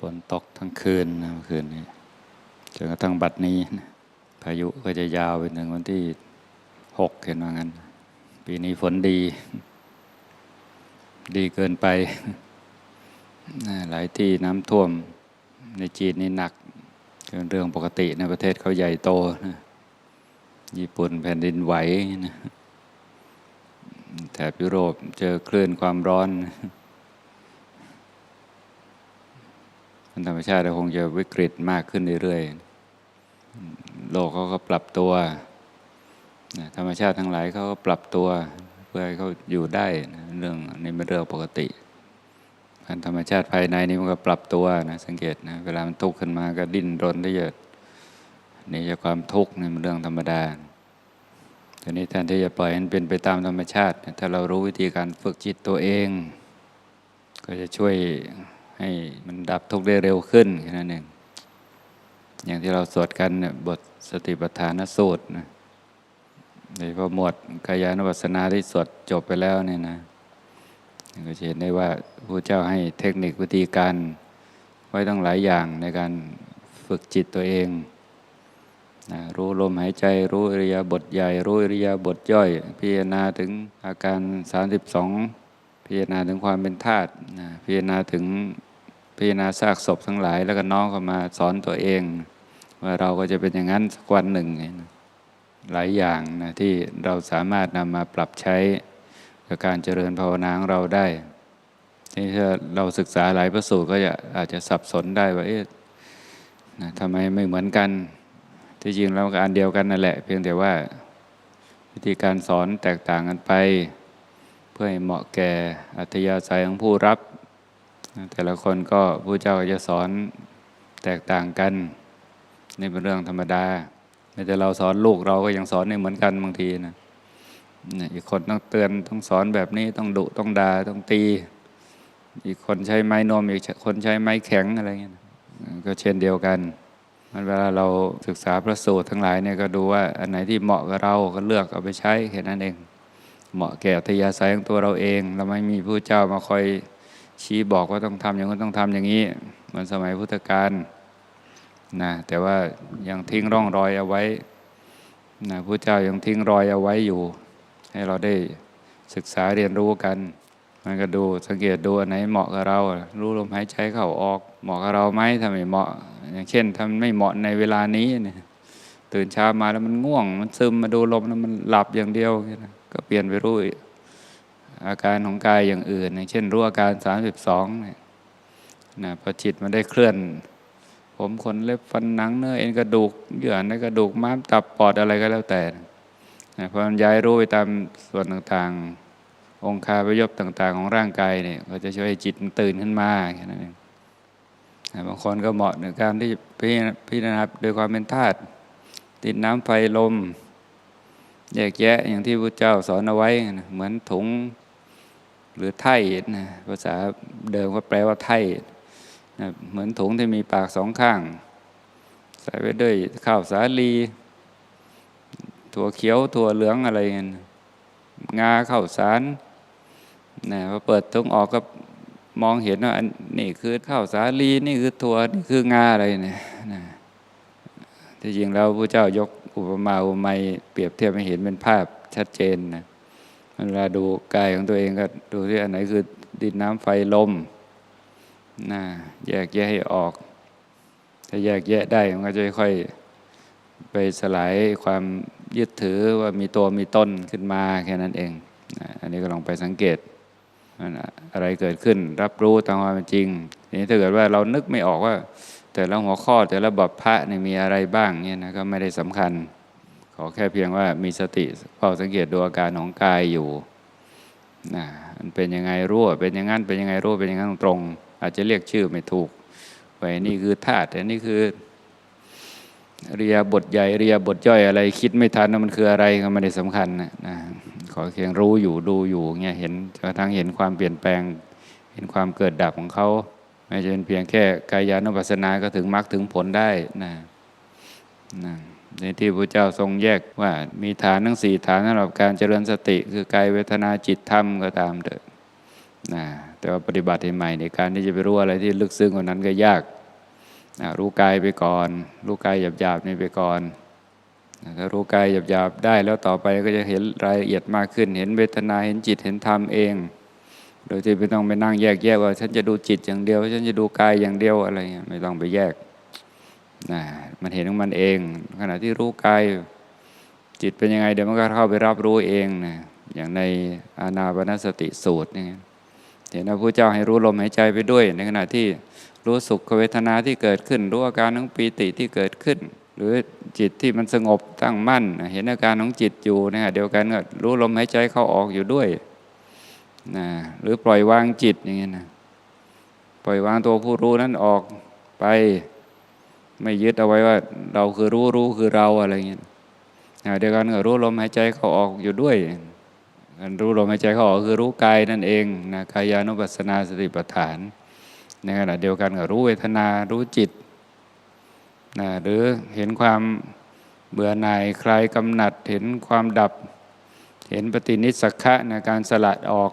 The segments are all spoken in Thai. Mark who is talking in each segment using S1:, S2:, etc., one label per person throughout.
S1: ฝนตกทั้งคืนนะคืนนี้จนกระทั่งบัดนี้นะพายุก็จะยาวไปถึงวันที่หกเห็นว่างั้น ปีนี้ฝนดี ดีเกินไป หลายที่น้ำท่วมในจีนนี่หนักเป็นเรื่องปกติในประเทศเขาใหญ่โตนะญี่ปุ่นแผ่นดินไหวนะแถบยุโรปเจอคลื่นความร้อน ธรรมชาติคงจะวิกฤตมากขึ้นเรื่อยๆ โลกเขาก็ปรับตัว ธรรมชาติทั้งหลายเขาก็ปรับตัว เพื่อให้เขาอยู่ได้นะเรื่องนี้เป็นเรื่องปกติการธรรมชาติภายในนี่มันก็ปรับตัวนะสังเกตนะเวลามันทุกข์ขึ้นมาก็ดิ้นรนที่จะนี่จากความทุกข์นี่มันเรื่องธรรมดาทีนี้แทนที่จะปล่อยให้มันเป็นไปตามธรรมชาติ ถ้าเรารู้วิธีการฝึกจิตตัวเอง ก็จะช่วย ให้มันดับทุกข์ได้เร็วขึ้นแค่นั้นเองอย่างที่เราสวดกันเนี่ยบทสติปัฏฐานสูตรนะโดยพาะหมวดกายานุปัสสนาที่สวดจบไปแล้วเนี่ยนะก็จะเห็นได้ว่าพระเจ้าให้เทคนิควิธีการไว้ตั้งหลายอย่างในการฝึกจิตตัวเองนะรู้ลมหายใจ รู้อริยาบทใหญ่ รู้อริยาบทย่อย พิจารณาถึงอาการ 32 พิจารณาถึงความเป็นธาตุนะพิจารณาถึง พิจารณาซากศพทั้งหลาย แล้วก็น้องเข้ามาสอนตัวเอง ว่าเราก็จะเป็นอย่างนั้นสักวันหนึ่ง หลายอย่างนะที่เราสามารถนำมาปรับใช้กับการเจริญภาวนาของเราได้ที่ถ้าเราศึกษาหลายพระสูตรก็จะอาจจะสับสนได้ว่าเอ๊ะนะทำไมไม่เหมือนกัน ที่จริงแล้วก็อันเดียวกันนั่นแหละ เพียงแต่ว่าวิธีการสอนแตกต่างกันไป เพื่อให้เหมาะแก่อัธยาศัยของผู้รับ แต่ละคนก็ผู้เจ้าก็จะสอนแตกต่างกันนี่เป็นเรื่องธรรมดาแต่เราสอนลูกเราก็ยังสอนไม่เหมือนกันบางทีนะอีกคนต้องเตือนต้องสอนแบบนี้ต้องดุต้องด่าต้องตี อีกคนใช้ไม้นมอีกคนใช้ไม้แข็งอะไรเงี้ยก็เช่นเดียวกันมันเวลาเราศึกษาพระสูตรทั้งหลายเนี่ยก็ดูว่าอันไหนที่เหมาะกับเราก็เลือกเอาไปใช้แค่นั้นเอง เหมาะแก่อัธยาศัยของตัวเราเอง เราไม่มีผู้เจ้ามาคอย ชี้บอกว่าต้องทำอย่างนั้นต้องทำอย่างนี้เหมือนสมัยพุทธกาลนะแต่ว่ายังทิ้งร่องรอยเอาไว้นะผู้เจ้ายังทิ้งรอยเอาไว้อยู่ ให้เราได้ศึกษาเรียนรู้กัน มันก็ดูสังเกตดูอันไหนเหมาะกับเรา รู้ลมหายใจเข้าออก เหมาะกับเราไหมถ้าไมเหมาะ อย่างเช่นถ้ามันไม่เหมาะในเวลานี้เนี่ยตื่นเช้ามาแล้วมันง่วง มันซึมมาดูลมแล้วมันหลับอย่างเดียว ก็เปลี่ยนไปรู้ อาการของกายอย่างอื่นอย่างเช่นรู้อาการ 32เนี่ยนะพอจิตมันได้เคลื่อน ผมขนเล็บฟันหนังเนื้อเอ็นกระดูกเยื่อในกระดูกม้ามตับปอดอะไรก็แล้วแต่นะพอมันย้ายรู้ไปตามส่วนต่างๆ องค์คาพยพต่างๆ ของร่างกายเนี่ยก็จะช่วยให้จิตมันตื่นขึ้นมาแค่นั้นเองบางคนก็เหมาะในการที่พิจารณาโดยความเป็นธาตุติดน้ำไฟลม แยกแยะอย่างที่พระเจ้าสอนเอาไว้ เหมือนถุง หรือไถ่นะภาษาเดิมก็แปลว่าไถ่นะเหมือนถุงที่มีปากสองข้าง ใส่ไว้ด้วยข้าวสาลี ถั่วเขียวถั่วเหลืองอะไรเงี้ยงาข้าวสารนะพอเปิดถุงออกก็มองเห็นว่านี่คือข้าวสาลีนี่คือถั่วนี่คืองาอะไรเนี่ยนะที่จริงแล้วพระเจ้ายกอุปมาอุปไมยเปรียบเทียบให้เห็นเป็นภาพชัดเจนนะ เวลาดูกายของตัวเองก็ดูที่อันไหนคือดินน้ำไฟลมนะแยกแยะให้ออก ถ้าแยกแยะได้มันก็จะค่อยไปสลายความยึดถือว่ามีตัวมีต้นขึ้นมาแค่นั้นเองนะอันนี้ก็ลองไปสังเกต อะไรเกิดขึ้น รับรู้ตามความเป็นจริงทีนี้ถ้าเกิดว่าเรานึกไม่ออกว่า แต่ละหัวข้อแต่ละบทพระนี่มีอะไรบ้างเนี่ยนะก็ไม่ได้สำคัญ อแค่เพียงว่ามีสติเฝ้าสังเกตดูอาการของกายอยู่นะมันเป็นยังไงรู้เป็นอย่างนั้นเป็นยังไงรู้เป็นอย่างนั้นตรง อาจจะเรียกชื่อไม่ถูกไว้นี่คือธาตุแต่นี่คือ เรียบทใหญ่เรียบทย่อยอะไร คิดไม่ทันมันคืออะไรก็ไม่ได้สำคัญนะนะขอเพียงรู้อยู่ดูอยู่เงี้ยเห็นกระทั่งเห็นความเปลี่ยนแปลง เห็นความเกิดดับของเขาไม่ใช่เป็นเพียงแค่กายานุปัสสนาก็ถึงมรรคถึงผลได้นะนะ ในที่พระเจ้าทรงแยกว่ามีฐานทั้งสี่ฐานสำหรับการเจริญสติ คือกายเวทนาจิตธรรมก็ตามเถอะนะแต่ว่าปฏิบัติใหม่ในการที่จะไปรู้อะไรที่ลึกซึ้งกว่านั้นก็ยากนะรู้กายไปก่อน รู้กายหยาบๆนี่ไปก่อนนะถ้ารู้กายหยาบๆได้แล้วต่อไปก็จะเห็นรายละเอียดมากขึ้น เห็นเวทนาเห็นจิตเห็นธรรมเอง โดยที่ไม่ต้องไปนั่งแยกแยะว่า ฉันจะดูจิตอย่างเดียว ฉันจะดูกายอย่างเดียวอะไรเงี้ยไม่ต้องไปแยก นะมันเห็นของมันเอง ขณะที่รู้กายจิตเป็นยังไง เดี๋ยวมันก็เข้าไปรับรู้เองนะอย่างในอานาปนสติสูตรนี่เห็นพระพุทธเจ้าให้รู้ลมหายใจไปด้วย ในขณะที่รู้สุขเวทนาที่เกิดขึ้น รู้อาการของปีติที่เกิดขึ้น หรือจิตที่มันสงบตั้งมั่น เห็นอาการของจิตอยู่นะฮะเดียวกันก็รู้ลมหายใจเข้าออกอยู่ด้วยนะหรือปล่อยวางจิตอย่างเงี้ยนะปล่อยวางตัวผู้รู้นั้นออกไป ไม่ยึดเอาไว้ว่า เราคือรู้รู้คือเราอะไรเงี้ยเดียวกันก็รู้ลมหายใจเข้าออกอยู่ด้วยการรู้ลมหายใจเข้าออกคือรู้กายนั่นเองนะกายานุปัสสนาสติปัฏฐานในขณะเดียวกันก็รู้เวทนารู้จิตนะหรือเห็นความเบื่อหน่ายคลายกำหนัดเห็นความดับ เห็นปฏินิสักขะในการสลัดออก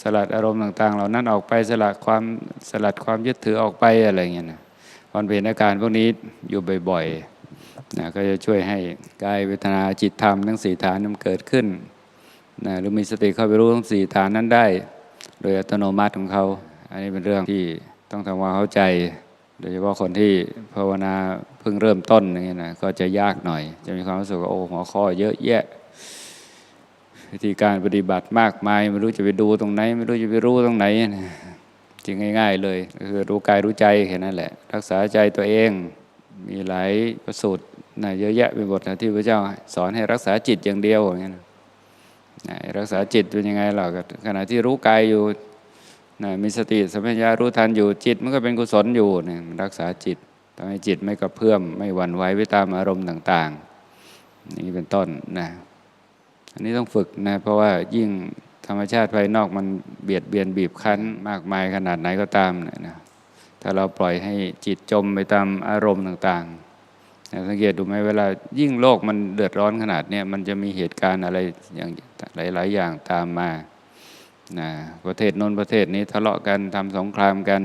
S1: สลัดอารมณ์ต่าง ๆ เหล่านั้นออกไปสลัดความสลัดความยึดถือออกไปอะไรเงี้ยนะ วันเป็นอาการพวกนี้อยู่บ่อยๆนะก็จะช่วยให้กายเวทนาจิตธรรมทั้งสี่ฐานมันเกิดขึ้นนะหรือมีสติเข้าไปรู้ทั้งสี่ฐานนั้นได้ โดยอัตโนมัติของเขา อันนี้เป็นเรื่องที่ต้องทำความเข้าใจ โดยเฉพาะคนที่ภาวนาเพิ่งเริ่มต้นอย่างเงี้ยนะก็จะยากหน่อย จะมีความรู้สึกว่าโอ้หัวข้อเยอะแยะวิธีการปฏิบัติมากมายไม่รู้จะไปดูตรงไหน ไม่รู้จะไปรู้ตรงไหนนะ จริงง่าย ๆ เลยก็คือรู้กายรู้ใจแค่นั้นแหละ รักษาใจตัวเองมีหลายประสูตรนะเยอะแยะไปหมดนะที่พระเจ้า สอนให้รักษาจิตอย่างเดียวอย่างเงี้ยนะรักษาจิตเป็นยังไงหรอขณะที่รู้กายอยู่นะมีสติสัมปชัญญะรู้ทันอยู่จิตมันก็เป็นกุศลอยู่เนี่ยรักษาจิตทำให้จิตไม่กระเพื่อมไม่หวั่นไหวไปตามอารมณ์ต่าง ๆ นี่เป็นต้นนะอันนี้ต้องฝึกนะเพราะว่ายิ่ง รรมชาติภายนอกมันเบียดเบียนบีบคั้นมากมายขนาดไหนก็ตามเนยนะถ้าเราปล่อยให้จิตจมไปตามอารมณ์ต่างๆนะสังเกตดูไหมเวลายิ่งโลกมันเดือดร้อนขนาดเนี้ยมันจะมีเหตุการณ์อะไรอย่างหลาย ๆ อย่างตามมานะประเทศโน้นประเทศนี้ทะเลาะกันทำสงครามกัน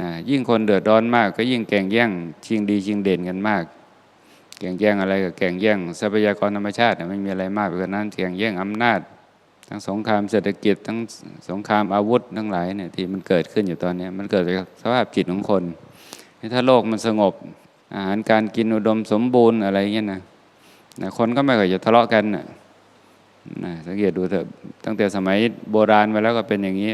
S1: นะยิ่งคนเดือดร้อนมาก ก็ยิ่งแข่งแย่งชิงดีชิงเด่นกันมากแข่งแย่งอะไรกับแข่งแย่งทรัพยากรธรรมชาติไม่มีอะไรมากไปกว่านั้นแข่งแย่งอำนาจ ทั้งสงครามเศรษฐกิจ ทั้งสงครามอาวุธทั้งหลายเนี่ยที่มันเกิดขึ้นอยู่ตอนนี้มันเกิดจากสภาพจิตของคนถ้าโลกมันสงบ อาหารการกินอุดมสมบูรณ์อะไรเงี้ยนะนะคนก็ไม่ค่อยจะทะเลาะกันนะนะสังเกตดูเถอะตั้งแต่สมัยโบราณมาแล้วก็เป็นอย่างนี้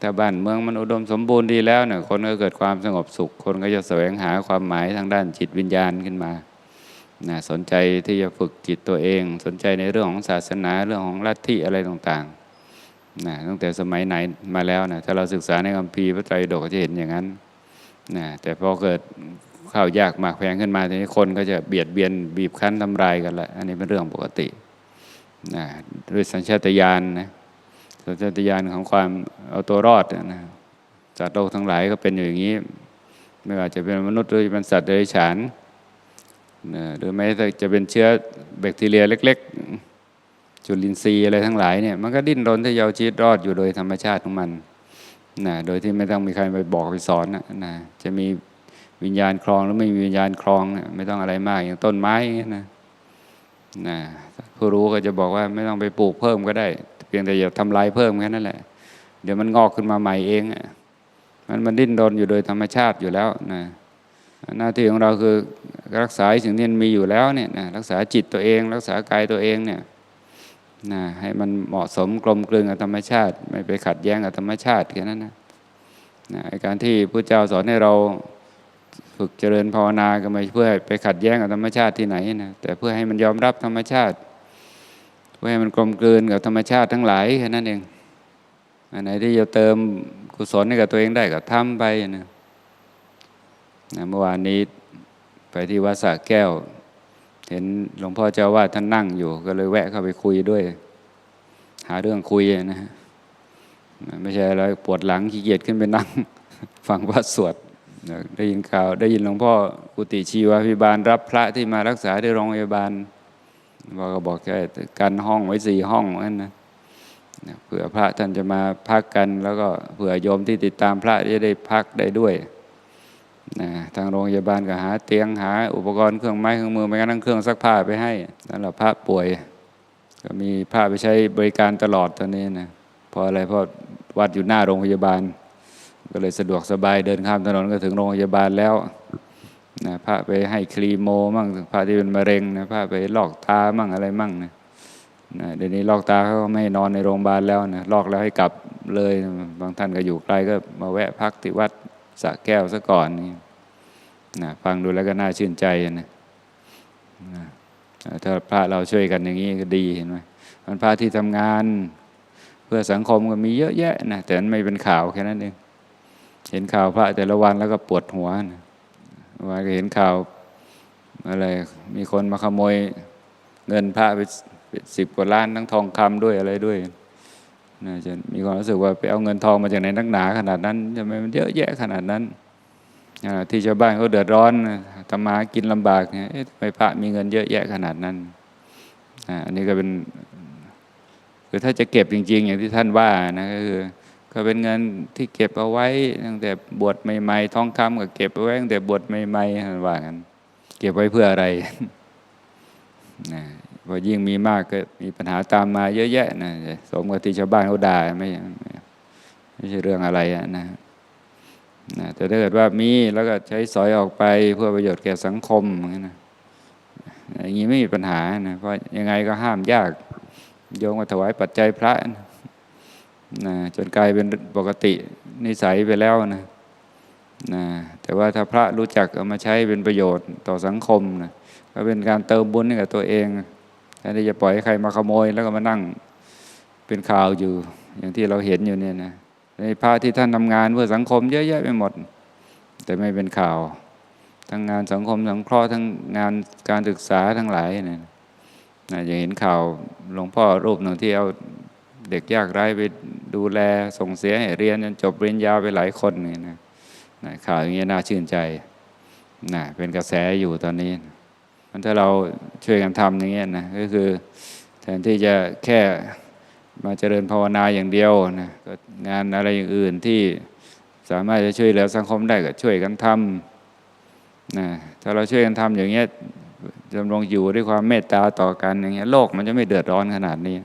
S1: ถ้าบ้านเมืองมันอุดมสมบูรณ์ดีแล้วเนี่ยคนก็เกิดความสงบสุข คนก็จะแสวงหาความหมายทางด้านจิตวิญญาณขึ้นมา นะสนใจที่จะฝึกจิตตัวเอง สนใจในเรื่องของศาสนาเรื่องของลัทธิอะไรต่างๆนะตั้งแต่สมัยไหนมาแล้วนะถ้าเราศึกษาในคัมภีร์พระไตรปิฎกจะเห็นอย่างนั้นนะแต่พอเกิดข้าวยากหมากแพงขึ้นมาทีนี้คนก็จะเบียดเบียนบีบคั้นทำลายกันละอันนี้เป็นเรื่องปกตินะด้วยสัญชาตญาณนะสัญชาตญาณของความเอาตัวรอดนะจัดโลกทั้งหลายก็เป็นอย่างนี้ ไม่ว่าจะเป็นมนุษย์หรือเป็นสัตว์เดรัจฉาน หรือแม้แต่จะเป็นเชื้อแบคทีเรียเล็ก ๆ จุลินทรีย์อะไรทั้งหลายเนี่ยมันก็ดิ้นรนที่จะเอาชีวิตรอดอยู่โดยธรรมชาติของมันนะโดยที่ไม่ต้องมีใครไปบอกไปสอนนะนะจะมีวิญญาณคลองหรือไม่มีวิญญาณคลองนะไม่ต้องอะไรมากอย่างต้นไม้นะนะผู้รู้ก็จะบอกว่าไม่ต้องไปปลูกเพิ่มก็ได้ เพียงแต่อย่าทำลายเพิ่มแค่นั้นแหละ เดี๋ยวมันงอกขึ้นมาใหม่เองอะมันมันดิ้นรนอยู่โดยธรรมชาติอยู่แล้วนะ หน้าที่ของเราคือรักษาสิ่งที่มันมีอยู่แล้วเนี่ยนะรักษาจิตตัวเอง รักษากายตัวเองเนี่ยนะให้มันเหมาะสมกลมกลืนกับธรรมชาติ ไม่ไปขัดแย้งกับธรรมชาติแค่นั้นนะนะการที่พระเจ้าสอนให้เราฝึกเจริญภาวนาก็ไม่เพื่อไปขัดแย้งกับธรรมชาติที่ไหนนะแต่เพื่อให้มันยอมรับธรรมชาติ เพื่อให้มันกลมกลืนกับธรรมชาติทั้งหลายแค่นั้นเองอันไหนที่จะเติมกุศลให้กับตัวเองได้ก็ทำไปนะ นะเมื่อวานนี้ไปที่วัดสระแก้ว เห็นหลวงพ่อเจ้าว่าท่านนั่งอยู่ ก็เลยแวะเข้าไปคุยด้วย หาเรื่องคุยนะฮะไม่ใช่อะไรปวดหลังขี้เกียจขึ้นไปนั่ง ฟังพระสวดได้ยินข่าวได้ยินหลวงพ่อกุฏิชีวพิบาล รับพระที่มารักษาที่โรงพยาบาลบอกก็บอกแค่กันห้องไว้สี่ห้องนั่นนะนะเผื่อพระท่านจะมาพักกัน แล้วก็เผื่อโยมที่ติดตามพระจะได้พักได้ด้วย นะทางโรงพยาบาลก็หาเตียงหา อุปกรณ์เครื่องไม้เครื่องมือแม้กระทั่งเครื่องซักผ้าไปให้สำหรับพระป่วย ก็มีพระไปใช้บริการตลอดตอนนี้นะพราะอะไรเพราะวัดอยู่หน้าโรงพยาบาล ก็เลยสะดวกสบายเดินข้ามถนนก็ถึงโรงพยาบาลแล้วนะพระไปให้คลีโมมั่งพระที่เป็นมะเร็งนะพระไปลอกตามั่งอะไรมั่งนะนะเดี๋ยวนี้ลอกตาเขาก็ไม่นอนในโรงพยาบาลแล้วนะลอกแล้วให้กลับเลย บางท่านก็อยู่ไกลก็มาแวะพักที่วัด สะแก้วซะก่อนนี่นะฟังดูแล้วก็น่าชื่นใจนะนะถ้าพระเราช่วยกันอย่างนี้ก็ดีเห็นไหมมันพระที่ทำงาน เพื่อสังคมก็มีเยอะแยะนะแต่มันไม่เป็นข่าวแค่นั้นเองเห็นข่าวพระแต่ละวันแล้วก็ปวดหัวนะวันก็เห็นข่าวอะไรมีคนมาขโมยเงินพระไปสิบกว่าล้านทั้งทองคำด้วยอะไรด้วย น่าจะมีความรู้สึกว่าไปเอาเงินทองมาจากไหนนักหนาขนาดนั้นทำไมมันเยอะแยะขนาดนั้นที่ชาวบ้านเขาเดือดร้อนทำมากินลำบากเนี่ยเอ๊ะทำไมพระมีเงินเยอะแยะขนาดนั้นอันนี้ก็เป็นคือถ้าจะเก็บจริง ๆ อย่างที่ท่านว่านะก็คือก็เป็นเงินที่เก็บเอาไว้ตั้งแต่บวชใหม่ๆทองคำก็เก็บเอาไว้ตั้งแต่บวชใหม่ๆว่ากันเก็บไว้เพื่ออะไร พอยิ่งมีมากก็มีปัญหาตามมาเยอะแยะนะสมกับที่ชาวบ้านเขาด่าไม่ไม่ใช่เรื่องอะไรนะนะแต่ถ้าเกิดว่ามีแล้วก็ใช้สอยออกไปเพื่อประโยชน์แก่สังคมอย่างนี้นะอย่างนี้ไม่มีปัญหานะเพราะยังไงก็ห้ามยากโยมมาถวายปัจจัยพระนะนะจนกลายเป็นปกตินิสัยไปแล้วนะนะแต่ว่าถ้าพระรู้จักเอามาใช้เป็นประโยชน์ต่อสังคมนะก็เป็นการเติมบุญให้กับตัวเอง นที่จะปล่อยให้ใครมาขโมย แล้วก็มานั่งเป็นข่าวอยู่ อย่างที่เราเห็นอยู่เนี่ยนะในพระที่ท่านทำงานเพื่อสังคมเยอะแยะไปหมด แต่ไม่เป็นข่าว ทั้งงานสังคมสังเคราะห์ทั้งงานการศึกษาทั้งหลายเนี่ยนะจะเห็นข่าวหลวงพ่อรูปหนึ่งที่เอาเด็กยากไร้ไปดูแลส่งเสียให้เรียนจนจบปริญญาไปหลายคนเนี่นะนะข่าวอย่างเงี้ยน่าชื่นใจนะเป็นกระแสอยู่ตอนนี้ มันถ้าเราช่วยกันทำอย่างเงี้ยนะก็คือแทนที่จะแค่มาเจริญภาวนาอย่างเดียวนะก็งานอะไรอย่างอื่นที่สามารถจะช่วยเหลือสังคมได้ก็ช่วยกันทำนะถ้าเราช่วยกันทำอย่างเงี้ยดำรงอยู่ด้วยความเมตตาต่อกันอย่างเงี้ยโลกมันจะไม่เดือดร้อนขนาดนี้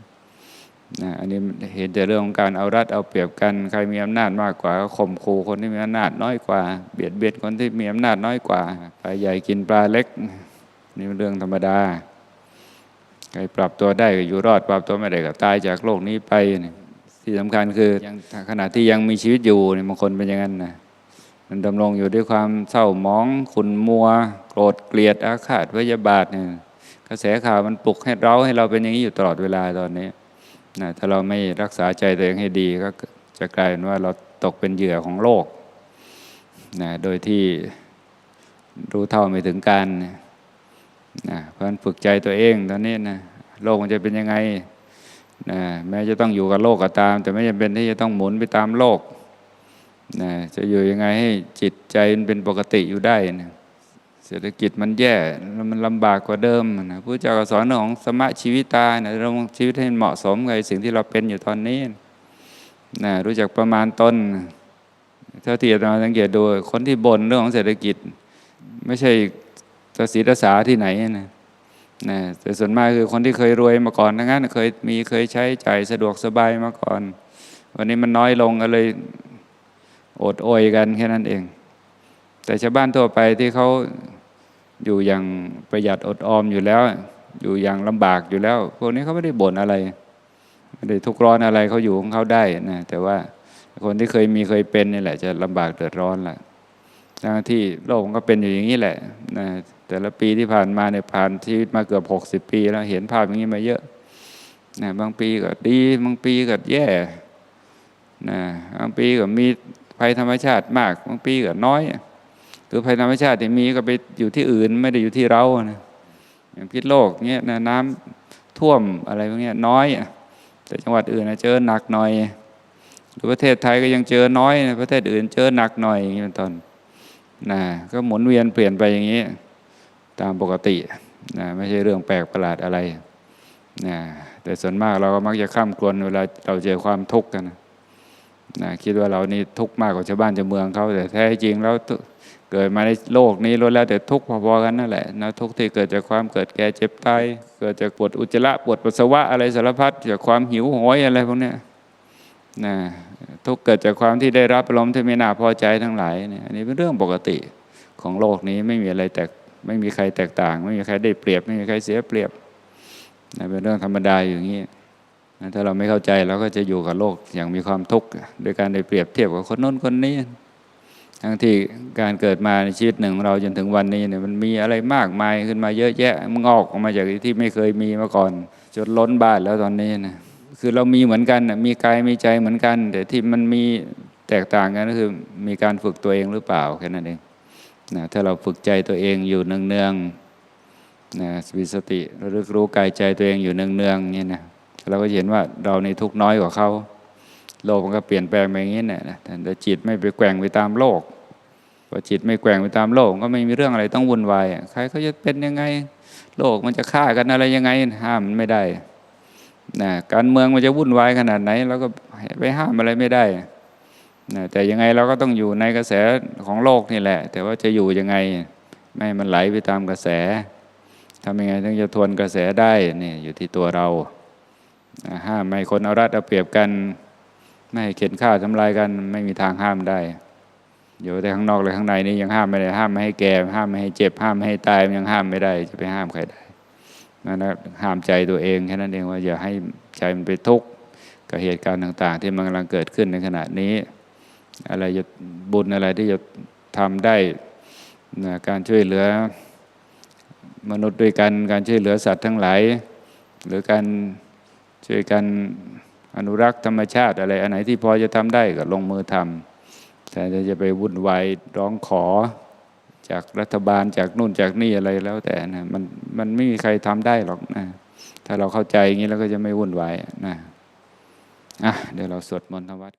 S1: นะอันนี้เห็นแต่เรื่องของการเอารัดเอาเปรียบกัน ใครมีอำนาจมากกว่าก็ข่มขู่คนที่มีอำนาจน้อยกว่า เบียดเบียนคนที่มีอำนาจน้อยกว่าปลาใหญ่กินปลาเล็ก นี่เป็นเรื่องธรรมดาใครปรับตัวได้ก็อยู่รอด ปรับตัวไม่ได้ก็ตายจากโลกนี้ไปนี่ที่สำคัญคือขณะที่ยังมีชีวิตอยู่เนี่ยบางคนเป็นอย่างนั้นนะมันดำรงอยู่ด้วยความเศร้าหมองขุนมัว โกรธเกลียดอาฆาตพยาบาทเนี่ยกระแสข่าวมันปลุกให้เราให้เราเป็นอย่างนี้อยู่ตลอดเวลาตอนนี้นะถ้าเราไม่รักษาใจตัวเองให้ดีก็จะกลายเป็นว่าเราตกเป็นเหยื่อของโลกนะโดยที่รู้เท่าไม่ถึงการนะ เพราะฉะนั้นฝึกใจตัวเองตอนนี้นะโลกมันจะเป็นยังไงนะแม้จะต้องอยู่กับโลกก็ตาม แต่ไม่จำเป็นที่จะต้องหมุนไปตามโลกนะจะอยู่ยังไงให้จิตใจมันเป็นปกติอยู่ได้นะเศรษฐกิจมันแย่แล้วมันลำบากกว่าเดิมนะพระเจ้าก็สอนเรื่องของสมะชีวิตานะเราชีวิตให้เหมาะสมกับสิ่งที่เราเป็นอยู่ตอนนี้นะรู้จักประมาณตนเท่าที่อาจารย์สังเกตดูคนที่บ่นเรื่องของเศรษฐกิจ ไม่ใช่ ตศีตสาที่ไหนนะนะแต่ส่วนมากคือคนที่เคยรวยมาก่อนทั้งนั้นเคยมีเคยใช้จ่ายสะดวกสบายมาก่อน วันนี้มันน้อยลงก็เลยอดโอยกันแค่นั้นเอง แต่ชาวบ้านทั่วไปที่เขาอยู่อย่างประหยัดอดออมอยู่แล้ว อยู่อย่างลำบากอยู่แล้ว พวกนี้เขาไม่ได้บ่นอะไรไม่ได้ทุกข์ร้อนอะไรเขาอยู่ของเขาได้นะแต่ว่าคนที่เคยมีเคยเป็นนี่แหละจะลำบากเดือดร้อนแหละ ทั้งที่โลกมันก็เป็นอยู่อย่างนี้แหละนะแต่ละปีที่ผ่านมาเนี่ยผ่านชีวิตมาเกือบหกสิบปี แล้วเห็นภาพอย่างนี้มาเยอะนะบางปีก็ดีบางปีก็แย่นะบางปีก็มีภัยธรรมชาติมากบางปีก็น้อยหรือภัยธรรมชาติที่มีก็ไปอยู่ที่อื่นไม่ได้อยู่ที่เรานะอย่างพิษโลกเงี้ยนะน้ำท่วมอะไรพวกนี้น้อย แต่จังหวัดอื่นนะเจอหนักหน่อย หรือประเทศไทยก็ยังเจอน้อยนะประเทศอื่นเจอหนักหน่อยอย่างนี้เป็นต้น นะก็หมุนเวียนเปลี่ยนไปอย่างนี้ ตามปกตินะไม่ใช่เรื่องแปลกประหลาดอะไรนะแต่ส่วนมากเราก็มักจะข้ามกลวนเวลาเราเจอความทุกข์กันนะคิดว่าเรานี่ทุกข์มากกว่าชาวบ้านชาวเมืองเขาแต่แท้จริงแล้วเกิดมาในโลกนี้ล้วนแล้วแต่ทุกข์พอๆกันนั่นแหละนะทุกข์ที่เกิดจากความเกิดแก่เจ็บตายเกิดจากปวดอุจจาระปวดปัสสาวะอะไรสารพัดจากความหิวโหยอะไรพวกเนี้ยนะ ทุกข์เกิดจากความที่ได้รับอารมณ์ที่ไม่น่าพอใจทั้งหลายเนี่ยอันนี้เป็นเรื่องปกติของโลกนี้ไม่มีอะไรแตกไม่มีใครแตกต่าง ไม่มีใครได้เปรียบ ไม่มีใครเสียเปรียบนะเป็นเรื่องธรรมดาอย่างนี้นะถ้าเราไม่เข้าใจเราก็จะอยู่กับโลกอย่างมีความทุกข์โดยการได้เปรียบเทียบกับคนโน้นคนนี้ทั้งที่การเกิดมาในชีวิตหนึ่งของเราจนถึงวันนี้เนี่ยมันมีอะไรมากมายขึ้นมาเยอะแยะมันงอกออกมาจากที่ไม่เคยมีมาก่อนจนล้นบ้านแล้วตอนนี้นะ คือเรามีเหมือนกันมีกายมีใจเหมือนกัน แต่ที่มันมีแตกต่างกันก็คือมีการฝึกตัวเองหรือเปล่าแค่นั้นเองนะถ้าเราฝึกใจตัวเองอยู่เนืองๆนะมีสติระลึกรู้กายใจตัวเองอยู่เนืองๆเนี่นะเราก็เห็นว่าเราในทุกน้อยกว่าเขาโลกมันก็เปลี่ยนแปลงไปอย่างนี้แหละนะแต่จิตไม่ไปแกว่งไปตามโลกพอจิตไม่แกว่งไปตามโลกก็ไม่มีเรื่องอะไรต้องวุ่นวายใครเขาจะเป็นยังไง โลกมันจะฆ่ากันอะไรยังไงห้ามมันไม่ได้ นะการเมืองมันจะวุ่นวายขนาดไหนเราก็ไปห้ามอะไรไม่ได้นะแต่ยังไงเราก็ต้องอยู่ในกระแสของโลกนี่แหละ แต่ว่าจะอยู่ยังไงไม่ให้มันไหลไปตามกระแสทำยังไงถึงจะทวนกระแสได้นี่อยู่ที่ตัวเราห้ามไม่คนเอารัดเอาเปรียบกัน ไม่ให้เข็นฆ่าทำลายกัน ไม่มีทางห้ามได้ อยู่แต่ข้างนอกเลยข้างในนี่ยังห้ามไม่ได้ห้ามไม่ให้แก่ห้ามไม่ให้เจ็บห้ามไม่ให้ตายมันยังห้ามไม่ได้ จะไปห้ามใครได้ นั่นนะห้ามใจตัวเองแค่นั้นเองว่าอย่าให้ใจมันไปทุกข์กับเหตุการณ์ต่าง ๆ ที่มันกำลังเกิดขึ้นในขณะนี้ อะไรจะบุญอะไรที่จะทำได้นะการช่วยเหลือมนุษย์ด้วยกันการช่วยเหลือสัตว์ทั้งหลาย หรือการช่วยกันอนุรักษ์ธรรมชาติอะไรอันไหนที่พอจะทำได้ก็ลงมือทำแต่จะไปวุ่นวายร้องขอ จากรัฐบาลจากนู่นจากนี่อะไรแล้วแต่นะมันมันไม่มีใครทำได้หรอกนะถ้าเราเข้าใจอย่างนี้แล้วก็จะไม่วุ่นวายนะอะเดี๋ยวเราสวดมนต์ทวัด